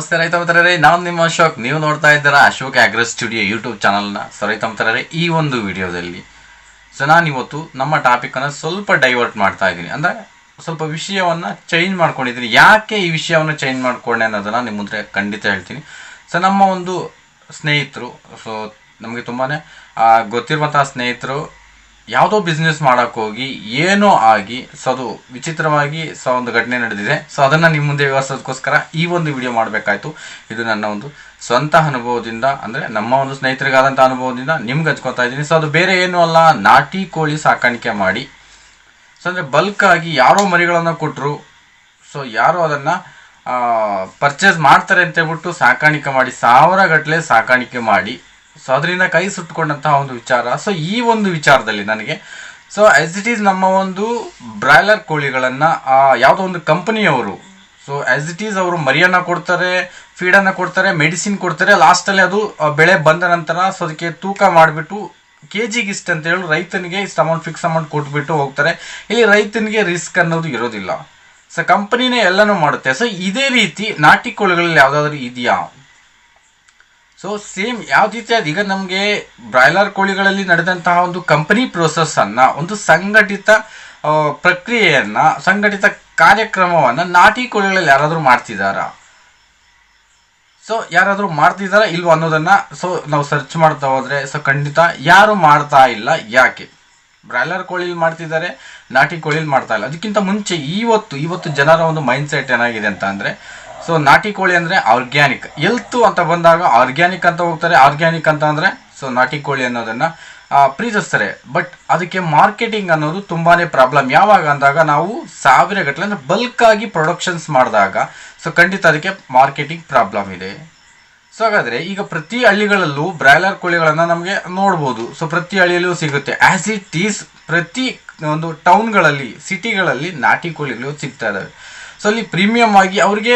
ನಮಸ್ತೆ ರೈತ ಮಿತ್ರರೇ, ನಾನು ನಿಮ್ಮ ಅಶೋಕ್. ನೀವು ನೋಡ್ತಾ ಇದ್ದೀರಾ ಅಶೋಕ್ ಆಗ್ರೋ ಸ್ಟುಡಿಯೋ ಯೂಟ್ಯೂಬ್ ಚಾನಲ್ನ ಸೊ ರೈತ ಮಿತ್ರರೇ, ಈ ಒಂದು ವಿಡಿಯೋದಲ್ಲಿ ಸೊ, ನಾನು ಇವತ್ತು ನಮ್ಮ ಟಾಪಿಕನ್ನು ಸ್ವಲ್ಪ ಡೈವರ್ಟ್ ಮಾಡ್ತಾ ಇದ್ದೀನಿ. ಅಂದರೆ ಸ್ವಲ್ಪ ವಿಷಯವನ್ನು ಚೇಂಜ್ ಮಾಡ್ಕೊಂಡಿದ್ದೀನಿ. ಯಾಕೆ ಈ ವಿಷಯವನ್ನು ಚೇಂಜ್ ಮಾಡ್ಕೊಂಡೆ ಅನ್ನೋದನ್ನು ನಿಮ್ಮ ಮುಂದೆ ಖಂಡಿತ ಹೇಳ್ತೀನಿ. ಸೊ ನಮ್ಮ ಒಂದು ಸ್ನೇಹಿತರು ಸೊ ನಮಗೆ ತುಂಬಾ ಗೊತ್ತಿರುವಂತಹ ಸ್ನೇಹಿತರು ಯಾವುದೋ ಬಿಸ್ನೆಸ್ ಮಾಡೋಕ್ಕೋಗಿ ಏನೋ ಆಗಿ, ಸೊ ಅದು ವಿಚಿತ್ರವಾಗಿ ಸೊ ಒಂದು ಘಟನೆ ನಡೆದಿದೆ. ಸೊ ಅದನ್ನು ನಿಮ್ಮ ಮುಂದೆ ವಿವರಿಸೋದಕ್ಕೋಸ್ಕರ ಈ ಒಂದು ವಿಡಿಯೋ ಮಾಡಬೇಕಾಯ್ತು. ಇದು ನನ್ನ ಒಂದು ಸ್ವಂತ ಅನುಭವದಿಂದ, ಅಂದರೆ ನಮ್ಮ ಒಂದು ಸ್ನೇಹಿತರಿಗಾದಂಥ ಅನುಭವದಿಂದ ನಿಮ್ಗೆ ಹಚ್ಕೊತಾ ಇದ್ದೀನಿ. ಸೊ ಅದು ಬೇರೆ ಏನೂ ಅಲ್ಲ, ನಾಟಿ ಕೋಳಿ ಸಾಕಾಣಿಕೆ ಮಾಡಿ. ಸೊ ಅಂದರೆ ಬಲ್ಕಾಗಿ ಯಾರೋ ಮರಿಗಳನ್ನು ಕೊಟ್ಟರು ಸೊ ಯಾರೋ ಅದನ್ನು ಪರ್ಚೇಸ್ ಮಾಡ್ತಾರೆ ಅಂತ ಹೇಳ್ಬಿಟ್ಟು ಸಾಕಾಣಿಕೆ ಮಾಡಿ, ಸಾವಿರ ಗಟ್ಟಲೆ ಸಾಕಾಣಿಕೆ ಮಾಡಿ. ಸೊ ಅದರಿಂದ ಕೈ ಸುಟ್ಟುಕೊಂಡಂತಹ ಒಂದು ವಿಚಾರ. ಸೊ ಈ ಒಂದು ವಿಚಾರದಲ್ಲಿ ನನಗೆ ಸೊ ಆಸ್ ಇಟ್ ಈಸ್ ನಮ್ಮ ಒಂದು ಬ್ರಾಯ್ಲರ್ ಕೋಳಿಗಳನ್ನು ಯಾವುದೋ ಒಂದು ಕಂಪನಿಯವರು ಸೊ ಆಸ್ ಇಟ್ ಈಸ್ ಅವರು ಮರಿಯನ್ನು ಕೊಡ್ತಾರೆ, ಫೀಡನ್ನು ಕೊಡ್ತಾರೆ, ಮೆಡಿಸಿನ್ ಕೊಡ್ತಾರೆ ಲಾಸ್ಟಲ್ಲಿ ಅದು ಬೆಳೆ ಬಂದ ನಂತರ ಸೊ ಅದಕ್ಕೆ ತೂಕ ಮಾಡಿಬಿಟ್ಟು ಕೆ ಜಿಗೆ ಇಷ್ಟು ಅಂತ ಹೇಳಿ ರೈತನಿಗೆ ಇಷ್ಟು ಅಮೌಂಟ್ ಫಿಕ್ಸ್ ಅಮೌಂಟ್ ಕೊಟ್ಬಿಟ್ಟು ಹೋಗ್ತಾರೆ. ಇಲ್ಲಿ ರೈತನಿಗೆ ರಿಸ್ಕ್ ಅನ್ನೋದು ಇರೋದಿಲ್ಲ. ಸೊ ಕಂಪನಿನೇ ಎಲ್ಲನೂ ಮಾಡುತ್ತೆ. ಸೊ ಇದೇ ರೀತಿ ನಾಟಿ ಕೋಳಿಗಳಲ್ಲಿ ಯಾವುದಾದ್ರೂ ಇದೆಯಾ? ಸೊ ಸೇಮ್ ಯಾವ ರೀತಿ ಅದು? ಈಗ ನಮಗೆ ಬ್ರಾಯ್ಲರ್ ಕೋಳಿಗಳಲ್ಲಿ ನಡೆದಂತಹ ಒಂದು ಕಂಪನಿ ಪ್ರೋಸೆಸ್ ಅನ್ನ, ಒಂದು ಸಂಘಟಿತ ಪ್ರಕ್ರಿಯೆಯನ್ನ, ಸಂಘಟಿತ ಕಾರ್ಯಕ್ರಮವನ್ನ ನಾಟಿ ಕೋಳಿಗಳಲ್ಲಿ ಯಾರಾದರೂ ಮಾಡ್ತಿದ್ದಾರಾ ಸೊ ಯಾರಾದರೂ ಮಾಡ್ತಿದ್ದಾರಾ ಇಲ್ವೋ ಅನ್ನೋದನ್ನ ಸೊ ನಾವು ಸರ್ಚ್ ಮಾಡ್ತಾ ಹೋದ್ರೆ ಸೊ ಖಂಡಿತ ಯಾರು ಮಾಡ್ತಾ ಇಲ್ಲ, ಯಾಕೆ? ಬ್ರಾಯ್ಲರ್ ಕೋಳಿಲಿ ಮಾಡ್ತಿದ್ದಾರೆ ನಾಟಿ ಕೋಳಿಲಿ ಮಾಡ್ತಾ ಇಲ್ಲ. ಅದಕ್ಕಿಂತ ಮುಂಚೆ ಇವತ್ತು ಇವತ್ತು ಜನರ ಒಂದು ಮೈಂಡ್ ಸೆಟ್ ಏನಾಗಿದೆ ಅಂತ ಅಂದ್ರೆ ಸೊ ನಾಟಿ ಕೋಳಿ ಅಂದ್ರೆ ಆರ್ಗ್ಯಾನಿಕ್ ಎಲ್ತು ಅಂತ ಬಂದಾಗ ಆರ್ಗ್ಯಾನಿಕ್ ಅಂತ ಹೋಗ್ತಾರೆ ಆರ್ಗ್ಯಾನಿಕ್ ಅಂತ ಅಂದ್ರೆ ಸೊ ನಾಟಿ ಕೋಳಿ ಅನ್ನೋದನ್ನ ಪ್ರೀತಿಸ್ತಾರೆ. ಬಟ್ ಅದಕ್ಕೆ ಮಾರ್ಕೆಟಿಂಗ್ ಅನ್ನೋದು ತುಂಬಾನೇ ಪ್ರಾಬ್ಲಮ್ ಯಾವಾಗ ಅಂದಾಗ ನಾವು ಸಾವಿರ ಗಟ್ಟಲೆ ಅಂದ್ರೆ ಬಲ್ಕ್ ಆಗಿ ಪ್ರೊಡಕ್ಷನ್ಸ್ ಮಾಡಿದಾಗ ಸೊ ಖಂಡಿತ ಅದಕ್ಕೆ ಮಾರ್ಕೆಟಿಂಗ್ ಪ್ರಾಬ್ಲಮ್ ಇದೆ. ಸೊ ಹಾಗಾದ್ರೆ ಈಗ ಪ್ರತಿ ಹಳ್ಳಿಗಳಲ್ಲೂ ಬ್ರಾಯ್ಲರ್ ಕೋಳಿಗಳನ್ನು ನಮಗೆ ನೋಡ್ಬೋದು. ಸೊ ಪ್ರತಿ ಹಳ್ಳಿಯಲ್ಲೂ ಸಿಗುತ್ತೆ. ಆಸ್ ಇಟ್ ಈಸ್ ಪ್ರತಿ ಒಂದು ಟೌನ್ಗಳಲ್ಲಿ ಸಿಟಿಗಳಲ್ಲಿ ನಾಟಿ ಕೋಳಿಗಳು ಸಿಗ್ತಾ ಇದಾವೆ ಸೊ ಅಲ್ಲಿ ಪ್ರೀಮಿಯಂ ಆಗಿ ಅವ್ರಿಗೆ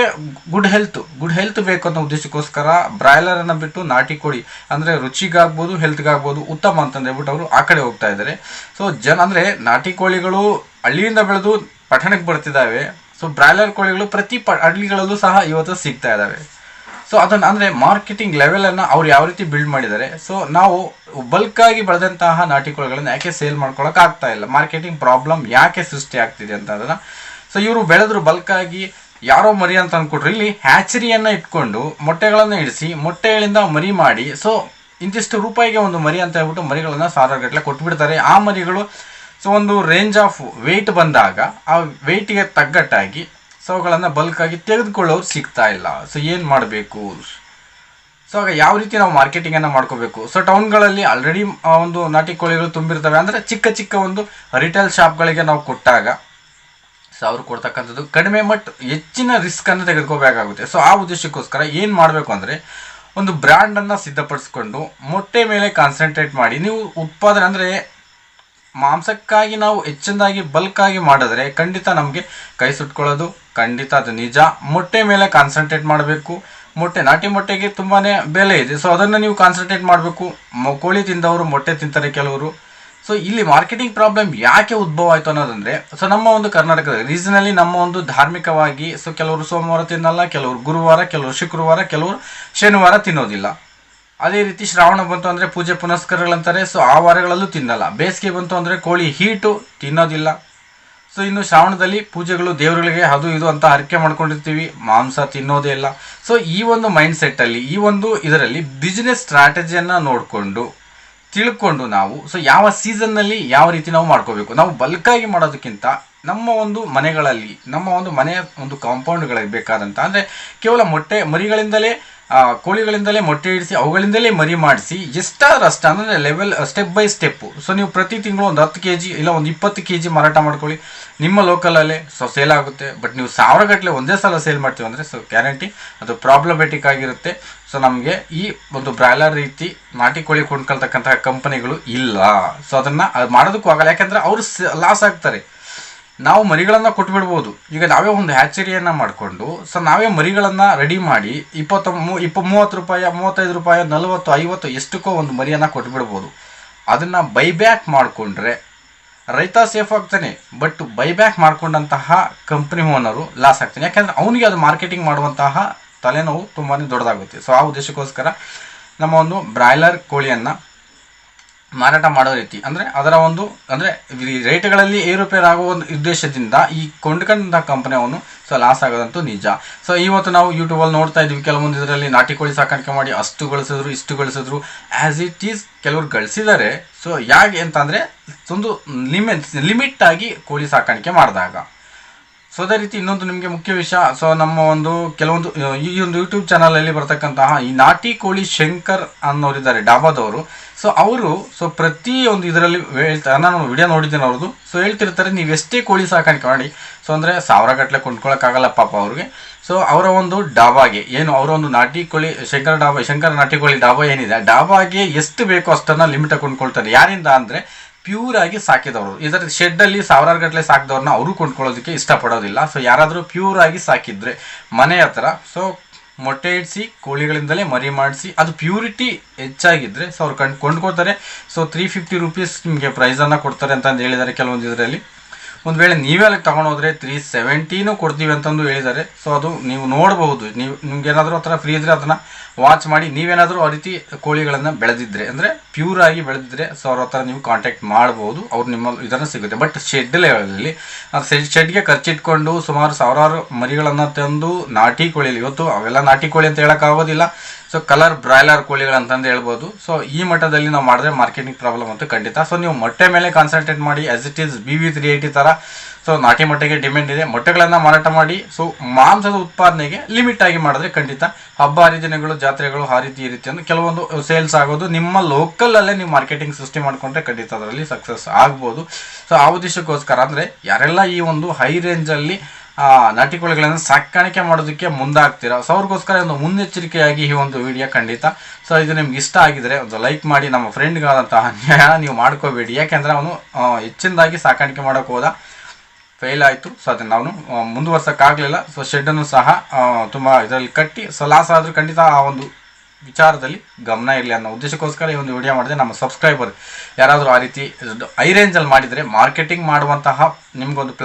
ಗುಡ್ ಹೆಲ್ತ್ ಗುಡ್ ಹೆಲ್ತ್ ಬೇಕು ಅನ್ನೋ ಉದ್ದೇಶಕ್ಕೋಸ್ಕರ ಬ್ರಾಯ್ಲರ್ ಅನ್ನ ಬಿಟ್ಟು ನಾಟಿ ಕೋಳಿ, ಅಂದ್ರೆ ರುಚಿಗಾಗ್ಬೋದು ಹೆಲ್ತ್ಗಾಗ್ಬೋದು ಉತ್ತಮ ಅಂತ ಹೇಳ್ಬಿಟ್ಟು ಅವರು ಆ ಕಡೆ ಹೋಗ್ತಾ ಇದ್ದಾರೆ ಸೊ ಜನ ಅಂದ್ರೆ ನಾಟಿ ಕೋಳಿಗಳು ಹಳ್ಳಿಯಿಂದ ಬೆಳೆದು ಪಟ್ಟಣಕ್ಕೆ ಬರ್ತಿದ್ದಾವೆ ಸೊ ಬ್ರಾಯ್ಲರ್ ಕೋಳಿಗಳು ಪ್ರತಿ ಪ, ಹಳ್ಳಿಗಳಲ್ಲೂ ಸಹ ಇವತ್ತು ಸಿಗ್ತಾ ಇದ್ದಾವೆ ಸೊ ಅದನ್ನ ಅಂದ್ರೆ ಮಾರ್ಕೆಟಿಂಗ್ ಲೆವೆಲ್ ಅನ್ನ ಅವ್ರು ಯಾವ ರೀತಿ ಬಿಲ್ಡ್ ಮಾಡಿದ್ದಾರೆ ಸೊ ನಾವು ಬಲ್ಕ್ ಆಗಿ ಬೆಳೆದಂತಹ ನಾಟಿ ಕೋಳಿಗಳನ್ನ ಯಾಕೆ ಸೇಲ್ ಮಾಡ್ಕೊಳಕ್ ಆಗ್ತಾ ಇಲ್ಲ? ಮಾರ್ಕೆಟಿಂಗ್ ಪ್ರಾಬ್ಲಮ್ ಯಾಕೆ ಸೃಷ್ಟಿ ಆಗ್ತಿದೆ ಅಂತ ಅದನ್ನ ಸೊ ಇವರು ಬೆಳೆದ್ರು ಬಲ್ಕಾಗಿ ಯಾರೋ ಮರಿ ಅಂತ ಅಂದ್ಕೊಟ್ರು ಇಲ್ಲಿ ಹ್ಯಾಚರಿಯನ್ನ ಇಟ್ಕೊಂಡು ಮೊಟ್ಟೆಗಳನ್ನು ಇಡಿಸಿ ಮೊಟ್ಟೆಗಳಿಂದ ಮರಿ ಮಾಡಿ ಸೊ ಇಂತಿಷ್ಟು ರೂಪಾಯಿಗೆ ಒಂದು ಮರಿ ಅಂತ ಹೇಳ್ಬಿಟ್ಟು ಮರಿಗಳನ್ನು ಸಾವಿರ ಗಟ್ಟಲೆ ಕೊಟ್ಬಿಡ್ತಾರೆ. ಆ ಮರಿಗಳು ಸೊ ಒಂದು ರೇಂಜ್ ಆಫ್ ವೆಯ್ಟ್ ಬಂದಾಗ ಆ ವೆಯ್ಟ್ಗೆ ತಗ್ಗಟ್ಟಾಗಿ ಸೊ ಅವುಗಳನ್ನು ಬಲ್ಕಾಗಿ ತೆಗೆದುಕೊಳ್ಳೋರು ಸಿಗ್ತಾ ಇಲ್ಲ. ಸೊ ಏನು ಮಾಡಬೇಕು? ಸೊ ಆಗ ಯಾವ ರೀತಿ ನಾವು ಮಾರ್ಕೆಟಿಂಗನ್ನು ಮಾಡ್ಕೋಬೇಕು? ಸೊ ಟೌನ್ಗಳಲ್ಲಿ ಆಲ್ರೆಡಿ ಒಂದು ನಾಟಿ ಕೋಳಿಗಳು ತುಂಬಿರ್ತವೆ. ಅಂದರೆ ಚಿಕ್ಕ ಚಿಕ್ಕ ಒಂದು ರಿಟೇಲ್ ಶಾಪ್ಗಳಿಗೆ ನಾವು ಕೊಟ್ಟಾಗ ಸೊ ಅವ್ರು ಕೊಡ್ತಕ್ಕಂಥದ್ದು ಕಡಿಮೆ ಮಟ್ಟ ಹೆಚ್ಚಿನ ರಿಸ್ಕ್ ಅನ್ನು ತೆಗೆದುಕೋಬೇಕಾಗುತ್ತೆ ಸೊ ಆ ಉದ್ದೇಶಕ್ಕೋಸ್ಕರ ಏನು ಮಾಡಬೇಕು ಅಂದರೆ, ಒಂದು ಬ್ರ್ಯಾಂಡನ್ನು ಸಿದ್ಧಪಡಿಸ್ಕೊಂಡು ಮೊಟ್ಟೆ ಮೇಲೆ ಕಾನ್ಸಂಟ್ರೇಟ್ ಮಾಡಿ, ನೀವು ಉತ್ಪಾದನೆ ಅಂದರೆ ಮಾಂಸಕ್ಕಾಗಿ ನಾವು ಹೆಚ್ಚಿನದಾಗಿ ಬಲ್ಕ್ ಆಗಿ ಮಾಡಿದ್ರೆ ಖಂಡಿತ ನಮಗೆ ಕೈ ಸುಟ್ಕೊಳ್ಳೋದು, ಖಂಡಿತ ಅದು ನಿಜ. ಮೊಟ್ಟೆ ಮೇಲೆ ಕಾನ್ಸಂಟ್ರೇಟ್ ಮಾಡಬೇಕು. ಮೊಟ್ಟೆ, ನಾಟಿ ಮೊಟ್ಟೆಗೆ ತುಂಬಾನೇ ಬೆಲೆ ಇದೆ. ಸೊ ಅದನ್ನು ನೀವು ಕಾನ್ಸಂಟ್ರೇಟ್ ಮಾಡಬೇಕು. ಕೋಳಿ ತಿಂದವರು ಮೊಟ್ಟೆ ತಿಂತಾರೆ ಕೆಲವರು. ಸೊ ಇಲ್ಲಿ ಮಾರ್ಕೆಟಿಂಗ್ ಪ್ರಾಬ್ಲಮ್ ಯಾಕೆ ಉದ್ಭವ ಆಯಿತು ಅನ್ನೋದಂದ್ರೆ ಸೊ ನಮ್ಮ ಒಂದು ಕರ್ನಾಟಕದ ರೀಸನಲ್ಲಿ ನಮ್ಮ ಒಂದು ಧಾರ್ಮಿಕವಾಗಿ ಸೊ ಕೆಲವರು ಸೋಮವಾರ ತಿನ್ನಲ್ಲ, ಕೆಲವರು ಗುರುವಾರ, ಕೆಲವರು ಶುಕ್ರವಾರ, ಕೆಲವರು ಶನಿವಾರ ತಿನ್ನೋದಿಲ್ಲ. ಅದೇ ರೀತಿ ಶ್ರಾವಣ ಬಂತು ಅಂದರೆ ಪೂಜೆ ಪುನಸ್ಕಾರಗಳಂತಾರೆ ಸೊ ಆ ವಾರಗಳಲ್ಲೂ ತಿನ್ನಲ್ಲ. ಬೇಸಿಗೆ ಬಂತು ಅಂದರೆ ಕೋಳಿ ಹೀಟು ತಿನ್ನೋದಿಲ್ಲ. ಸೊ ಇನ್ನು ಶ್ರಾವಣದಲ್ಲಿ ಪೂಜೆಗಳು ದೇವರುಗಳಿಗೆ ಅದು ಇದು ಅಂತ ಹರಕೆ ಮಾಡ್ಕೊಂಡಿರ್ತೀವಿ, ಮಾಂಸ ತಿನ್ನೋದೇ ಇಲ್ಲ. ಸೊ ಈ ಒಂದು ಮೈಂಡ್ ಸೆಟ್ಟಲ್ಲಿ ಈ ಒಂದು ಇದರಲ್ಲಿ ಬಿಸ್ನೆಸ್ ಸ್ಟ್ರಾಟಜಿಯನ್ನು ನೋಡಿಕೊಂಡು ತಿಳ್ಕೊಂಡು ನಾವು ಸೊ ಯಾವ ಸೀಸನ್ನಲ್ಲಿ ಯಾವ ರೀತಿ ನಾವು ಮಾಡ್ಕೋಬೇಕು? ನಾವು ಬಲ್ಕಾಗಿ ಮಾಡೋದಕ್ಕಿಂತ ನಮ್ಮ ಒಂದು ಮನೆಗಳಲ್ಲಿ, ನಮ್ಮ ಒಂದು ಮನೆಯ ಒಂದು ಕಾಂಪೌಂಡ್ಗಳಿಗೆ ಬೇಕಾದಂಥ ಅಂದರೆ ಕೇವಲ ಮೊಟ್ಟೆ ಮರಿಗಳಿಂದಲೇ ಕೋಳಿಗಳಿಂದಲೇ ಮೊಟ್ಟೆ ಇಡಿಸಿ, ಅವುಗಳಿಂದಲೇ ಮರಿ ಮಾಡಿಸಿ, ಎಷ್ಟಾದ್ರೂ ಅಷ್ಟ, ಅಂದರೆ level step by step so ನೀವು ಪ್ರತಿ ತಿಂಗಳು ಒಂದು ಹತ್ತು ಕೆ ಜಿ ಇಲ್ಲ ಒಂದು ಇಪ್ಪತ್ತು ಕೆ ಜಿ ಮಾರಾಟ ಮಾಡ್ಕೊಳ್ಳಿ. ನಿಮ್ಮ ಲೋಕಲಲ್ಲೇ ಸೊ ಸೇಲ್ ಆಗುತ್ತೆ. ಬಟ್ ನೀವು ಸಾವಿರ ಗಟ್ಟಲೆ ಒಂದೇ ಸಲ ಸೇಲ್ ಮಾಡ್ತೀವಿ ಅಂದರೆ ಸೊ ಗ್ಯಾರಂಟಿ ಅದು ಪ್ರಾಬ್ಲಮೆಟಿಕ್ ಆಗಿರುತ್ತೆ. ಸೊ ನಮಗೆ ಈ ಒಂದು ಬ್ರಾಯ್ಲರ್ ರೀತಿ ನಾಟಿ ಕೋಳಿ ಕೊಂಡ್ಕೊಳ್ತಕ್ಕಂತಹ ಕಂಪನಿಗಳು ಇಲ್ಲ. ಸೊ ಅದನ್ನು, ಅದು ಮಾಡೋದಕ್ಕೂ ಆಗಲ್ಲ. ಯಾಕೆಂದರೆ ಅವರು ಲಾಸ್ ಆಗ್ತಾರೆ. ನಾವು ಮರಿಗಳನ್ನು ಕೊಟ್ಬಿಡ್ಬೋದು. ಈಗ ನಾವೇ ಒಂದು ಹ್ಯಾಚರಿಯನ್ನು ಮಾಡಿಕೊಂಡು ಸೊ ನಾವೇ ಮರಿಗಳನ್ನು ರೆಡಿ ಮಾಡಿ ಇಪ್ಪತ್ತು ಮೂ, ಇಪ್ಪ, ಮೂವತ್ತು ರೂಪಾಯಿ, ಮೂವತ್ತೈದು ರೂಪಾಯಿ, ನಲವತ್ತು, ಐವತ್ತು ಎಷ್ಟಕ್ಕೋ ಒಂದು ಮರಿಯನ್ನು ಕೊಟ್ಬಿಡ್ಬೋದು. ಅದನ್ನು ಬೈಬ್ಯಾಕ್ ಮಾಡಿಕೊಂಡ್ರೆ ರೈತ ಸೇಫ್ ಆಗ್ತಾನೆ ಬಟ್ ಬೈಬ್ಯಾಕ್ ಮಾಡಿಕೊಂಡಂತಹ ಕಂಪ್ನಿ ಓನರು ಲಾಸ್ ಆಗ್ತಾನೆ. ಯಾಕೆಂದರೆ ಅವನಿಗೆ ಅದು ಮಾರ್ಕೆಟಿಂಗ್ ಮಾಡುವಂತಹ ತಲೆನೋವು ತುಂಬಾ ದೊಡ್ಡದಾಗುತ್ತೆ. ಸೊ ಆ ಉದ್ದೇಶಕ್ಕೋಸ್ಕರ ನಮ್ಮ ಒಂದು ಬ್ರಾಯ್ಲರ್ ಕೋಳಿಯನ್ನು ಮಾರಾಟ ಮಾಡೋ ರೀತಿ. ಅಂದರೆ ಅದರ ಒಂದು, ಅಂದರೆ ರೇಟ್ಗಳಲ್ಲಿ ಏರುಪೇರು ಆಗುವ ಒಂದು ಉದ್ದೇಶದಿಂದ ಈ ಕೊಂಡ್ಕೊಂಡ ಕಂಪನಿಯವನು ಸೊ ಲಾಸ್ ಆಗೋದಂತೂ ನಿಜ. ಸೊ ಇವತ್ತು ನಾವು ಯೂಟ್ಯೂಬಲ್ಲಿ ನೋಡ್ತಾ ಇದ್ವಿ. ಕೆಲವೊಂದು ಇದರಲ್ಲಿ ನಾಟಿ ಕೋಳಿ ಸಾಕಾಣಿಕೆ ಮಾಡಿ ಅಷ್ಟು ಗಳಿಸಿದ್ರು, ಇಷ್ಟು ಗಳಿಸಿದ್ರು. ಆ್ಯಸ್ ಇಟ್ ಈಸ್ ಕೆಲವರು ಗಳಿಸಿದ್ದಾರೆ ಸೊ ಯಾಕೆ ಅಂತಂದರೆ, ಒಂದು ಲಿಮಿಟ್ ಲಿಮಿಟ್ ಆಗಿ ಕೋಳಿ ಸಾಕಾಣಿಕೆ ಮಾಡಿದಾಗ. ಸೊ ಅದೇ ರೀತಿ ಇನ್ನೊಂದು ನಿಮಗೆ ಮುಖ್ಯ ವಿಷಯ. ಸೊ ನಮ್ಮ ಒಂದು ಕೆಲವೊಂದು ಈ ಒಂದು ಯೂಟ್ಯೂಬ್ ಚಾನಲಲ್ಲಿ ಬರ್ತಕ್ಕಂತಹ ಈ ನಾಟಿ ಕೋಳಿ ಶಂಕರ್ ಅನ್ನೋರಿದ್ದಾರೆ, ಡಾಬಾದವರು. ಸೊ ಅವರು ಸೊ ಪ್ರತಿ ಒಂದು ಇದರಲ್ಲಿ ಹೇಳ್ತಾರೆ, ನಾನು ವಿಡಿಯೋ ನೋಡಿದ್ದೀನಿ ಅವ್ರದ್ದು. ಸೊ ಹೇಳ್ತಿರ್ತಾರೆ, ನೀವು ಎಷ್ಟೇ ಕೋಳಿ ಸಾಕಾಣಿಕೆ ಮಾಡಿ. ಸೊ ಅಂದರೆ ಸಾವಿರ ಗಟ್ಟಲೆ ಕೊಂಡ್ಕೊಳಕ್ಕಾಗಲ್ಲ ಪಾಪ ಅವ್ರಿಗೆ. ಸೊ ಅವರ ಒಂದು ಡಾಬಾಗೆ, ಏನು ಅವರ ಒಂದು ನಾಟಿ ಕೋಳಿ, ಶಂಕರ ಡಾಬಾ, ಶಂಕರ ನಾಟಿ ಕೋಳಿ ಡಾಬಾ ಏನಿದೆ ಡಾಬಾಗೆ ಎಷ್ಟು ಬೇಕೋ ಅಷ್ಟನ್ನು ಲಿಮಿಟ್ ಕೊಂಡ್ಕೊಳ್ತಾರೆ. ಯಾರಿಂದ ಅಂದರೆ ಪ್ಯೂರ್ ಆಗಿ ಸಾಕಿದವರು. ಇದರ ಶೆಡ್ ಅಲ್ಲಿ ಸಾವಿರಾರು ಗಟ್ಟಲೆ ಸಾಕಿದವ್ರನ್ನ ಅವರು ಕೊಂಡ್ಕೊಳ್ಳೋದಕ್ಕೆ ಇಷ್ಟಪಡೋದಿಲ್ಲ. ಸೊ ಯಾರಾದರೂ ಪ್ಯೂರ್ ಆಗಿ ಸಾಕಿದ್ರೆ ಮನೆ ಹತ್ರ ಸೊ ಮೊಟ್ಟೆ ಇಡಿಸಿ, ಕೋಳಿಗಳಿಂದಲೇ ಮರಿ ಮಾಡಿಸಿ, ಅದು ಪ್ಯೂರಿಟಿ ಹೆಚ್ಚಾಗಿದ್ದರೆ ಸೊ ಅವ್ರು ಕಂಡು ಕೊಂಡ್ಕೊಳ್ತಾರೆ. ಸೊ ತ್ರೀ ಫಿಫ್ಟಿ ರುಪೀಸ್ ನಿಮಗೆ ಪ್ರೈಸನ್ನು ಕೊಡ್ತಾರೆ ಅಂತ ಹೇಳಿದ್ದಾರೆ ಕೆಲವೊಂದು ಇದರಲ್ಲಿ. ಒಂದು ವೇಳೆ ನೀವೇ ಅಲ್ಲಿಗೆ ತಗೊಂಡೋದ್ರೆ ತ್ರೀ ಸೆವೆಂಟೀನು ಕೊಡ್ತೀವಿ ಅಂತಂದು ಹೇಳಿದ್ದಾರೆ. ಸೊ ಅದು ನೀವು ನೋಡಬಹುದು ನೀವು ನಿಮ್ಗೆ ಏನಾದರೂ ಆ ಥರ ಫ್ರೀ ಇದ್ದರೆ ಅದನ್ನು ವಾಚ್ ಮಾಡಿ ನೀವೇನಾದರೂ ಆ ರೀತಿ ಕೋಳಿಗಳನ್ನು ಬೆಳೆದಿದ್ರೆ, ಅಂದರೆ ಪ್ಯೂರ್ ಆಗಿ ಬೆಳೆದಿದ್ರೆ ಸೊ ಅವ್ರ ಹತ್ರ ನೀವು ಕಾಂಟ್ಯಾಕ್ಟ್ ಮಾಡ್ಬೋದು. ಅವ್ರು ನಿಮ್ಮ, ಇದನ್ನು ಸಿಗುತ್ತೆ. ಬಟ್ ಶೆಡ್ ಲೆವೆಲಲ್ಲಿ ಶೆಡ್ಗೆ ಖರ್ಚಿಟ್ಕೊಂಡು ಸುಮಾರು ಸಾವಿರಾರು ಮರಿಗಳನ್ನು ತಂದು ನಾಟಿ ಕೋಳಿಲಿ, ಇವತ್ತು ಅವೆಲ್ಲ ನಾಟಿ ಕೋಳಿ ಅಂತ ಹೇಳೋಕ್ಕಾಗೋದಿಲ್ಲ ಸೊ ಕಲರ್ ಬ್ರಾಯ್ಲರ್ ಕೋಳಿಗಳಂತಂದು ಹೇಳ್ಬೋದು. ಸೊ ಈ ಮಟ್ಟದಲ್ಲಿ ನಾವು ಮಾಡಿದ್ರೆ ಮಾರ್ಕೆಟಿಂಗ್ ಪ್ರಾಬ್ಲಮ್ ಅಂತೂ ಖಂಡಿತ. ಸೊ ನೀವು ಮೊಟ್ಟೆ ಮೇಲೆ ಕಾನ್ಸಂಟ್ರೇಟ್ ಮಾಡಿ as it is B V three eighty ಥರ ಸೊ ನಾಟಿ ಮೊಟ್ಟೆಗೆ ಡಿಮ್ಯಾಂಡ್ ಇದೆ. ಮೊಟ್ಟೆಗಳನ್ನು ಮಾರಾಟ ಮಾಡಿ ಸೊ ಮಾಂಸದ ಉತ್ಪಾದನೆಗೆ ಲಿಮಿಟ್ ಆಗಿ ಮಾಡಿದ್ರೆ ಖಂಡಿತ ಹಬ್ಬ, ಹರಿದಿನಗಳು, ಜಾತ್ರೆಗಳು, ಆ ರೀತಿ ಈ ರೀತಿ ಅಂದ್ರೆ ಕೆಲವೊಂದು ಸೇಲ್ಸ್ ಆಗೋದು. ನಿಮ್ಮ ಲೋಕಲಲ್ಲೇ ನೀವು ಮಾರ್ಕೆಟಿಂಗ್ ಸೃಷ್ಟಿ ಮಾಡಿಕೊಂಡ್ರೆ ಖಂಡಿತ ಅದರಲ್ಲಿ ಸಕ್ಸಸ್ ಆಗ್ಬೋದು. ಸೊ ಆ ಉದ್ದೇಶಕ್ಕೋಸ್ಕರ ಅಂದರೆ ಯಾರೆಲ್ಲ ಈ ಒಂದು ಹೈ ರೇಂಜಲ್ಲಿ ನಾಟಿ ಕೋಳಿಗಳನ್ನು ಸಾಕಾಣಿಕೆ ಮಾಡೋದಕ್ಕೆ ಮುಂದಾಗ್ತೀರಾ? ಸೊ, ಅವ್ರಿಗೋಸ್ಕರ ಒಂದು ಮುನ್ನೆಚ್ಚರಿಕೆಯಾಗಿ ಈ ಒಂದು ವಿಡಿಯೋ ಖಂಡಿತ. ಸೊ, ಇದು ನಿಮ್ಗೆ ಇಷ್ಟ ಆಗಿದರೆ ಒಂದು ಲೈಕ್ ಮಾಡಿ, ನಮ್ಮ ಫ್ರೆಂಡ್ಗಾದಂತಹ ಅನ್ಯಾಯ ನೀವು ಮಾಡ್ಕೋಬೇಡಿ. ಯಾಕೆಂದರೆ ಅವನು ಹೆಚ್ಚಿನದಾಗಿ ಸಾಕಾಣಿಕೆ ಮಾಡೋಕೆ ಹೋದ ಫೇಲ್ ಆಯಿತು. ಸೊ, ಅದನ್ನು ಅವನು ಮುಂದುವರ್ಸೋಕ್ಕಾಗಲಿಲ್ಲ. ಸೊ ಶೆಡ್ಡನ್ನು ಸಹ ತುಂಬ ಇದರಲ್ಲಿ ಕಟ್ಟಿ. ಸೊ, ಲಾಸ್ ಆದರೂ ಖಂಡಿತ ಆ ಒಂದು ವಿಚಾರದಲ್ಲಿ ಗಮನ ಇರಲಿ ಅನ್ನೋ ಉದ್ದೇಶಕ್ಕೋಸ್ಕರ ಈ ಒಂದು ವಿಡಿಯೋ ಮಾಡಿದೆ. ನಮ್ಮ ಸಬ್ಸ್ಕ್ರೈಬರ್ ಯಾರಾದರೂ ಆ ರೀತಿ ಐ ರೇಂಜಲ್ಲಿ ಮಾಡಿದರೆ ಮಾರ್ಕೆಟಿಂಗ್ ಮಾಡುವಂತಹ ನಿಮಗೊಂದು ಪ್ಲಾ